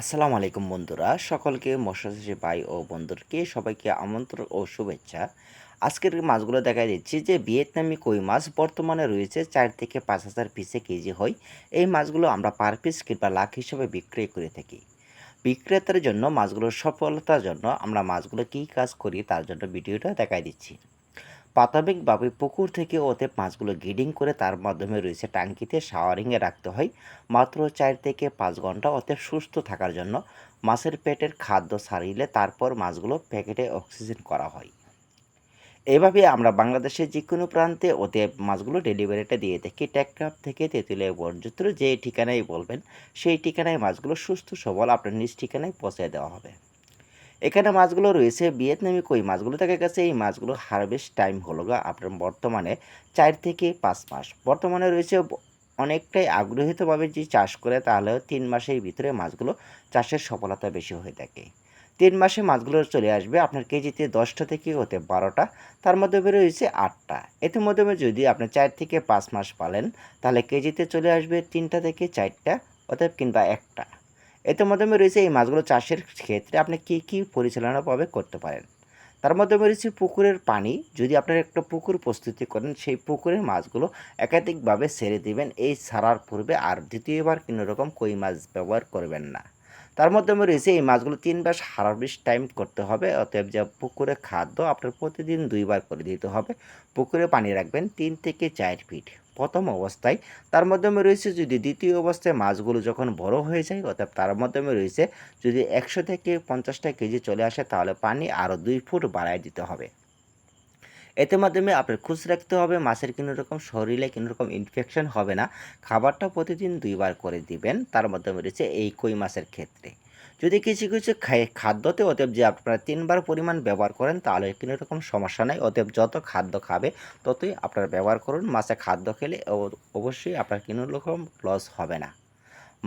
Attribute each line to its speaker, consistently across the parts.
Speaker 1: আসসালামু আলাইকুম বন্ধুরা, সকলকে মৎস্যচাষী ভাই ও বন্ধুরকে সবাইকে আমন্ত্রণ ও শুভেচ্ছা। আজকের মাছগুলো দেখা দিচ্ছি যে ভিয়েতনামি কই মাছ বর্তমানে রয়েছে চার থেকে পাঁচ হাজার পিসে কেজি হয়। এই মাছগুলো আমরা পার পিস কিংবা লাখ হিসেবে বিক্রয় করে থাকি। বিক্রেতার জন্য, মাছগুলোর সফলতার জন্য আমরা মাছগুলো কী কাজ করি তার জন্য ভিডিওটা দেখাই দিচ্ছি। প্রাথমিকভাবে পুকুর থেকে ওতে মাছগুলো গিডিং করে তার মাধ্যমে রয়েছে ট্যাঙ্কিতে শাওয়ারিংয়ে রাখতে হয়। মাত্র চার থেকে পাঁচ ঘণ্টা ওতে সুস্থ থাকার জন্য মাছের পেটের খাদ্য সারিলে তারপর মাছগুলো প্যাকেটে অক্সিজেন করা হয়। এভাবে আমরা বাংলাদেশের যে কোনো প্রান্তে ওতে মাছগুলো ডেলিভারিটা দিয়ে থাকি। ট্যাক্রাপ থেকে তেঁতুলিয়া বর্জত্র যে ঠিকানায় বলবেন, সেই ঠিকানায় মাছগুলো সুস্থ সবল আপনার নিজ ঠিকানায় পৌঁছে দেওয়া হবে। এখানে মাছগুলো রয়েছে ভিয়েতনামি কই মাছগুলো থেকে গেছে, এই মাছগুলো হারভেস্ট টাইম হলো গা আপনার বর্তমানে চার থেকে পাঁচ মাস। বর্তমানে রয়েছে অনেকটাই আগ্রহিতভাবে যে চাষ করে তাহলে তিন মাসের ভিতরে মাছগুলো চাষের সফলতা বেশি হয়ে থাকে। তিন মাসে মাছগুলো চলে আসবে আপনার কেজিতে দশটা থেকে হতে বারোটা, তার মাধ্যমে রয়েছে আটটা। এতে মাধ্যমে যদি আপনি চার থেকে পাঁচ মাস পালেন, তাহলে কেজিতে চলে আসবে তিনটা থেকে চারটা, অতএব কিংবা একটা। এতে মাধ্যমে রয়েছে এই মাছগুলো চাষের ক্ষেত্রে আপনি কী কী পরিচালনাভাবে করতে পারেন। তার মাধ্যমে রয়েছে পুকুরের পানি। যদি আপনারা একটা পুকুর প্রস্তুতি করেন, সেই পুকুরের মাছগুলো একাধিকভাবে সেরে দিবেন। এই সারার পূর্বে আর দ্বিতীয়বার কোনো রকম কই মাছ ব্যবহার করবেন না। তার মাধ্যমে রয়েছে এই মাছগুলো তিনবার হারভেস্ট টাইম করতে হবে, অতএব যে পুকুরে খাদ্য আপনার প্রতিদিন দুইবার করে দিতে হবে। পুকুরে পানি রাখবেন তিন থেকে চার ফিট প্রথম অবস্থায় তার মাধ্যমে রয়েছে যদি দ্বিতীয় অবস্থায় মাছগুলো যখন বড় হয়ে যায় অর্থাৎ তার মাধ্যমে রয়েছে যদি একশো থেকে পঞ্চাশটা কেজি চলে আসে, তাহলে পানি আরও দুই ফুট বাড়ায় দিতে হবে। এতে মাধ্যমে আপনার খুশ রাখতে হবে, মাছের কোনো রকম শরীরে কোনো রকম ইনফেকশন হবে না। খাবারটা প্রতিদিন দুইবার করে দিবেন, তার মাধ্যমে রয়েছে এই কই মাছের ক্ষেত্রে। যদি কিছু কিছু খাদ্যতে অতএব যে আপনারা তিনবার পরিমাণ ব্যবহার করেন, তাহলে কোনো রকম সমস্যা নাই। অতএব যত খাদ্য খাবে, ততই আপনারা ব্যবহার করুন। মাছে খাদ্য খেলে অবশ্যই আপনার কোনো রকম লস হবে না।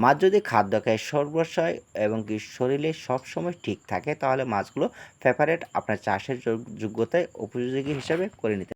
Speaker 1: মাছ যদি খাদ্য খায়, সর্বশয় এবং কি শরীরে সবসময় ঠিক থাকে, তাহলে মাছগুলো ফেভারেট আপনার চাষের যোগ্যতায়, উপযোগী হিসাবে করে নিতে